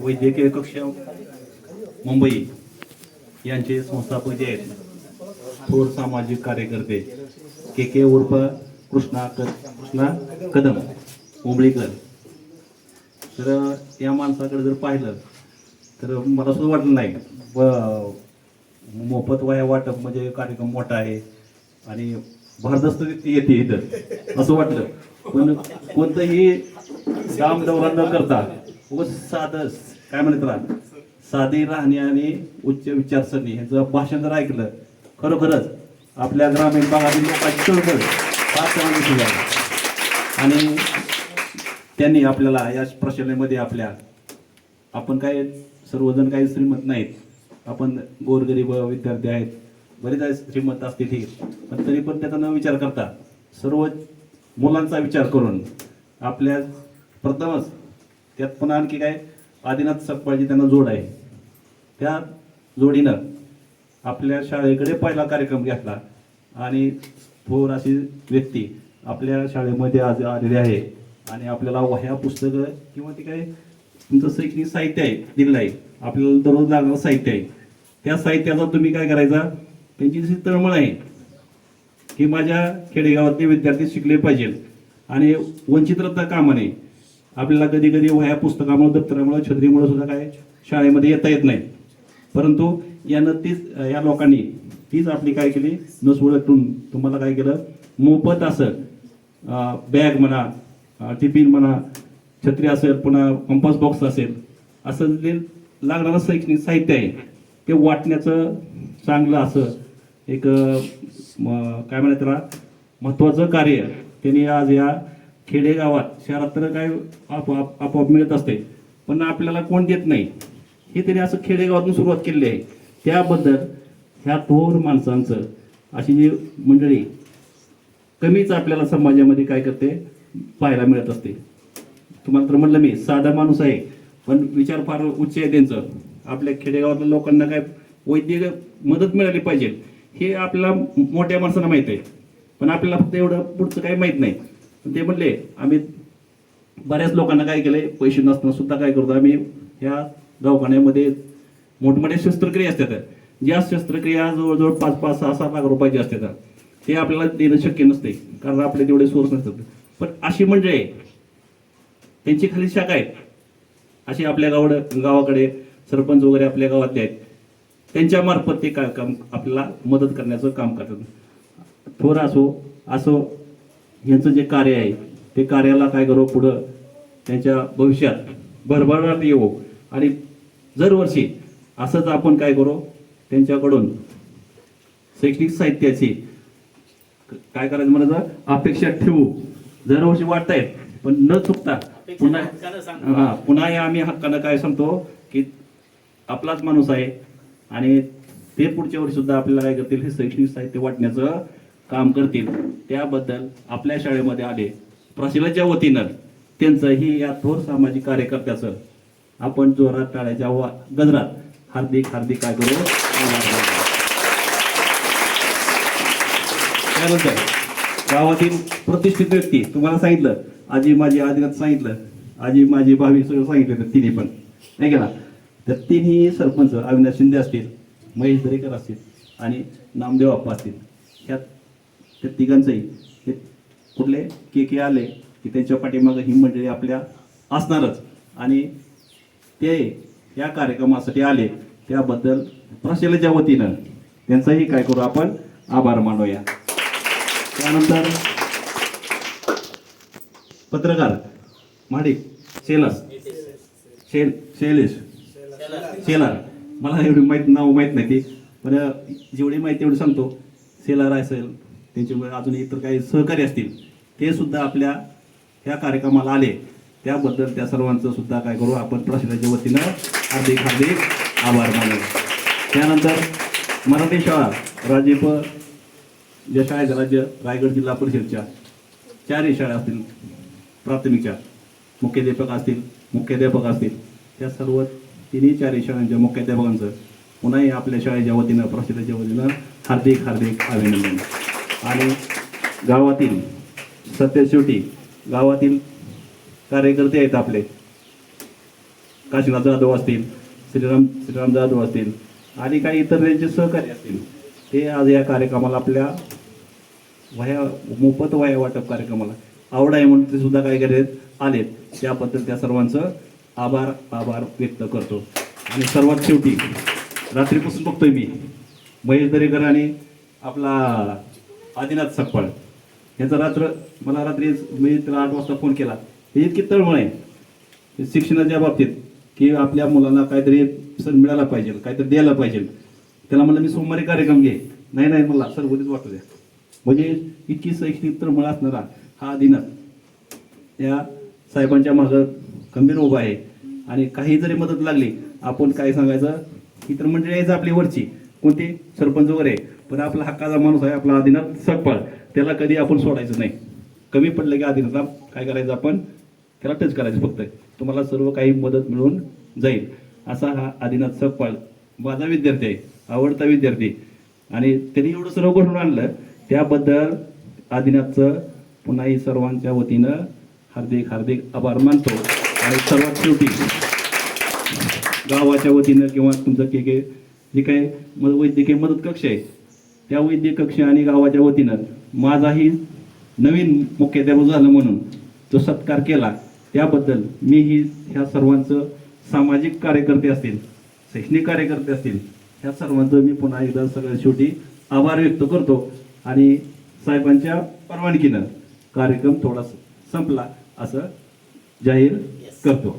वैद्यकीय कक्ष मुंबई यांचे संस्थापक जे आहेत थोर सामाजिक कार्यकर्ते के के उर्फ कृष्णा क कृष्णा कदम उंबळीकर तर या माणसाकडे जर पाहिलं तर मला सुद्धा वाटलं नाही. व मोफत वया वाटप म्हणजे कार्यक्रम मोठा आहे आणि भारदस्त व्यक्ती येते इथं असं वाटलं. पण कोणतंही काम दौरा न करता. व साधस काय म्हणत राहा साधी राहणी आणि उच्च विचारसरणी ह्याचं भाषण जर ऐकलं खरोखरच आपल्या ग्रामीण भागातील लोकांची चळवळ फार चांगली आणि त्यांनी आपल्याला या प्रशालेमध्ये आपल्या आपण काय सर्वजण काही श्रीमंत नाहीत आपण गोरगरीब विद्यार्थी आहेत बरेच आहे श्रीमंत असते ठीक पण तरी पण त्याचा न विचार करता सर्व मुलांचा विचार करून आपल्या प्रथमच त्यात पुन्हा आणखी काय? आदिनाथ सकपाळजी त्यांना जोड आहे. त्या जोडीनं आपल्या शाळेकडे पहिला कार्यक्रम घेतला. आणि थोर अशी व्यक्ती आपल्या शाळेमध्ये आज आलेली आहे. आणि आपल्याला वह्या पुस्तकं किंवा ते काय? तुमचं शैक्षणिक साहित्य आहे दिलेलं आहे. आपल्याला दररोज लागणारं साहित्य आहे. त्या साहित्याचा तुम्ही काय करायचा? त्यांची जशी तळमळ आहे की माझ्या खेडेगावातले विद्यार्थी शिकले पाहिजेत. आणि वंचित राहता कामा नये आपल्याला कधी कधी वह्या पुस्तकामुळे दप्तरामुळे छत्रीमुळे सुद्धा काय शाळेमध्ये येता येत नाही. परंतु यानं तीच या लोकांनी तीच आपली काय केली? नसवळतून तुम्हाला काय केलं? मोफत असं बॅग म्हणा टिफिन म्हणा छत्री असेल पुन्हा कंपास बॉक्स असेल असं जे लागणारं शैक्षणिक साहित्य आहे ते वाटण्याचं चांगलं असं एक काय म्हणायचं त्याला? महत्त्वाचं कार्य त्यांनी आज या खेडेगावात शहरात तर काय आपोआप आपोआप मिळत असते. पण आपल्याला कोण देत नाही? हे त्यांनी असं खेडेगावातून सुरुवात केलेली आहे. त्याबद्दल ह्या थोर माणसांचं अशी जी मंडळी कमीच आपल्याला समाजामध्ये काय करते? पाहायला मिळत असते. तुम्हाला तर म्हटलं मी साधा माणूस आहे. पण विचार फार उच्च आहे त्यांचं. आपल्या खेडेगावातल्या लोकांना काय वैद्यकीय मदत मिळाली पाहिजे हे आपल्याला मोठ्या माणसांना माहीत आहे. पण आपल्याला फक्त एवढं पुढचं काही माहीत नाही. ते म्हणले आम्ही बऱ्याच लोकांना काय केलंय पैसे नसताना सुद्धा काय करतो आम्ही ह्या दवाखान्यामध्ये मोठमोठ्या शस्त्रक्रिया असतात. ज्या शस्त्रक्रिया जवळजवळ पाच पाच सहा सहा लाख रुपयाची असतात. ते आपल्याला देणं शक्य नसते कारण आपले तेवढे सोर्स नसतात. पण अशी म्हणजे त्यांची खाली शाखा आहे अशी आपल्या गावड गावाकडे सरपंच वगैरे आपल्या गावातले आहेत. त्यांच्या मार्फत ते काय काम आपल्याला मदत करण्याचं काम करतात. थोर असो असो यांचं जे कार्य आहे ते कार्याला काय करू पुढं? त्यांच्या भविष्यात भरभराट येऊ आणि दरवर्षी असंच आपण काय करू? त्यांच्याकडून शैक्षणिक साहित्याची काय करायचं म्हणायचं? अपेक्षा ठेवू. दरवर्षी वाटतायत पण न चुकता पुन्हा हा पुन्हा हे आम्ही हक्कानं काय सांगतो? की आपलाच माणूस आहे. आणि ते पुढच्या वर्षी सुद्धा आपल्याला काय करतील? हे शैक्षणिक साहित्य वाटण्याचं काम करतील त्याबद्दल आपल्या शाळेमध्ये आले प्रशिलाच्या वतीनं त्यांचं ही या थोर सामाजिक कार्यकर्त्याचं आपण जोरात टाळ्याच्या वा- गजरात हार्दिक हार्दिक काय करू त्यानंतर गावातील प्रतिष्ठित व्यक्ती तुम्हाला सांगितलं आजी माझी आदिनाथ सांगितलं आजी माझी भावी सगळं सांगितलं तर तिन्ही पण. नाही का? तर तिन्ही सरपंच अविनाश शिंदे असतील महेश दरेकर असतील आणि नामदेव अप्पा असतील. ह्या त्या तिघांचंही. हे कुठले? के के आले की त्यांच्या पाठीमागं ही मंडळी आपल्या असणारच. आणि ते या कार्यक्रमासाठी आले त्याबद्दल प्रशालेच्या वतीनं त्यांचाही काय करू आपण? आभार मानूया. त्यानंतर पत्रकार माडिक शेलस. शेल शैलेश. शेलार. मला एवढी माहीत नाव माहीत नाही ती पण जेवढी माहिती एवढी सांगतो. शेलार असेल त्यांच्यामुळे अजून इतर काही सहकारी असतील ते सुद्धा आपल्या ह्या कार्यक्रमाला आले. त्याबद्दल त्या सर्वांचं सुद्धा काय करू आपण प्रशासनाच्या वतीनं हार्दिक हार्दिक आभार मानू. त्यानंतर मराठी शाळा राजेप ज्या शाळेचं राज्य रायगड जिल्हा परिषदच्या चारही शाळा असतील प्राथमिकच्या मुख्याध्यापक असतील मुख्याध्यापक असतील त्या सर्व तिन्ही चारही शाळांच्या मुख्याध्यापकांचं पुन्हाही आपल्या शाळेच्या वतीनं प्रशासनाच्या वतीनं हार्दिक हार्दिक अभिनंदन. आणि गावातील सत्य शेवटी गावातील कार्यकर्ते आहेत आपले. काशीनाथ जाधव असतील श्रीराम श्रीराम जाधव असतील आणि काही इतर त्यांचे सहकारी असतील. ते आज या कार्यक्रमाला आपल्या वह्या मोफत वह्या वाटप कार्यक्रमाला आवड आहे म्हणून ते सुद्धा काय करत आलेत. त्याबद्दल त्या सर्वांचं आभार आभार व्यक्त करतो. आणि सर्वात शेवटी रात्रीपासून बघतोय मी महेश दरेकर आणि आपला आदिनाथ सकपाळ याचा रात्र मला रात्री मी त्याला आठ वाजता फोन केला. हे इतकी तळमळ आहे. शिक्षणाच्या बाबतीत की आपल्या मुलांना काहीतरी सण मिळाला पाहिजे काहीतरी द्यायला पाहिजे. त्याला म्हणलं मी सोमवारी कार्यक्रम घे. नाही नाही मला सर उद्याच वाटू द्या. म्हणजे इतकी शैक्षणिक तळमळ असणारा हा आदिनाथ या साहेबांच्या मागं खंबीर उभा आहे. आणि काही जरी मदत लागली आपण काय सांगायचं? इतर मंडळी यायचं आपली वरची. कोणती? सरपंच वगैरे. पण आपला हक्काचा माणूस आहे आपला आदिनाथ सकपाळ त्याला कधी आपण सोडायचं नाही. कमी पडलं की आदिनाथला काय करायचं आपण? त्याला टच करायचं फक्त. तुम्हाला सर्व काही मदत मिळून जाईल. असा हा आदिनाथ सकपाळ माझा विद्यार्थी आहे आवडता विद्यार्थी. आणि त्यांनी एवढं सर्व घडून आणलं त्याबद्दल आदिनाथचं पुन्हाही सर्वांच्या वतीनं हार्दिक हार्दिक आभार मानतो. आणि सर्वात शेवटी गावाच्या वतीनं किंवा तुमचं के के जे काय वैद्यकीय मदत कक्ष आहे त्या वैद्यकीय कक्ष आणि गावाच्या वतीनं माझाही नवीन मुख्याध्यापक झालं म्हणून जो सत्कार केला त्याबद्दल मीही ह्या सर्वांचं सामाजिक कार्यकर्ते असतील शैक्षणिक कार्यकर्ते असतील ह्या सर्वांचं मी पुन्हा एकदा सगळ्यात शेवटी आभार व्यक्त करतो आणि साहेबांच्या परवानगीनं कार्यक्रम थोडा संपला असं जाहीर करतो.